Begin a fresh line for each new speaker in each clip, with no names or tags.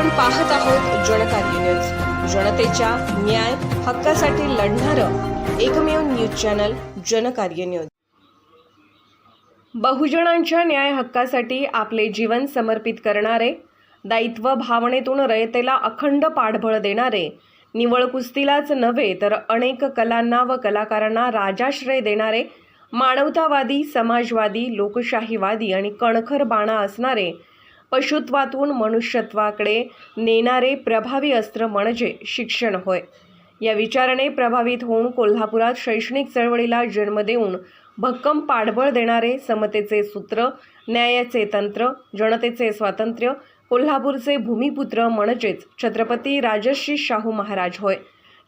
आपण पाहत आहोत जनकार्य न्यूज. जनतेच्या न्याय हक्कासाठी लढणारं एकमेव न्यूज चॅनल जनकार्य न्यूज. बहुजनांच्या न्याय हक्कासाठी आपले जीवन समर्पित करणारे दायित्व भावनेतून रयतेला अखंड पाठबळ देणारे निवळ कुस्तीलाच नव्हे तर अनेक कलांना व कलाकारांना राजाश्रय देणारे मानवतावादी समाजवादी लोकशाहीवादी आणि कणखर बाणा असणारे पशुत्वातून मनुष्यत्वाकडे नेणारे प्रभावी अस्त्र म्हणजे शिक्षण होय. या विचाराने प्रभावित होऊन कोल्हापुरात शैक्षणिक चळवळीला जन्म देऊन भक्कम पाठबळ देणारे समतेचे सूत्र न्यायाचे तंत्र जनतेचे स्वातंत्र्य कोल्हापूरचे भूमिपुत्र म्हणजेच छत्रपती राजर्षी शाहू महाराज होय.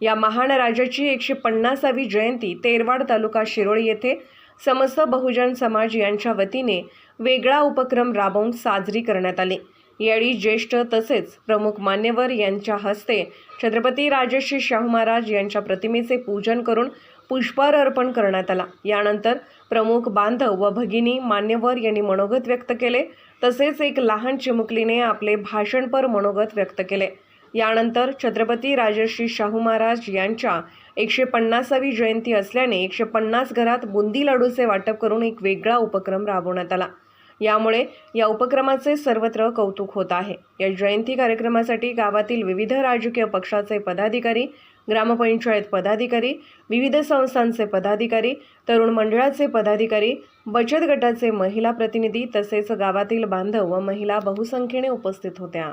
या महान राजाची एकशे पन्नासावी जयंती तेरवाड तालुका शिरोळी येथे समस्त बहुजन समाज यांच्या वतीने वेगळा उपक्रम राबवून साजरी करण्यात आली. यावेळी ज्येष्ठ तसेच प्रमुख मान्यवर यांच्या हस्ते छत्रपती राजर्षी शाहू महाराज यांच्या प्रतिमेचे पूजन करून पुष्पहार अर्पण करण्यात आला. यानंतर प्रमुख बांधव व भगिनी मान्यवर यांनी मनोगत व्यक्त केले. तसेच एक लहान चिमुकलीने आपले भाषणपर मनोगत व्यक्त केले. यानंतर छत्रपती राजर्षी शाहू महाराज यांच्या एकशे पन्नासावी जयंती असल्याने एकशे पन्नास घरात बुंदी लाडूचे वाटप करून एक वेगळा उपक्रम राबवण्यात आला. यामुळे या उपक्रमाचे सर्वत्र कौतुक होत आहे. या जयंती कार्यक्रमासाठी गावातील विविध राजकीय पक्षाचे पदाधिकारी ग्रामपंचायत पदाधिकारी विविध संस्थांचे पदाधिकारी तरुण मंडळाचे पदाधिकारी बचत गटाचे महिला प्रतिनिधी तसेच गावातील बांधव व महिला बहुसंख्येने उपस्थित होत्या.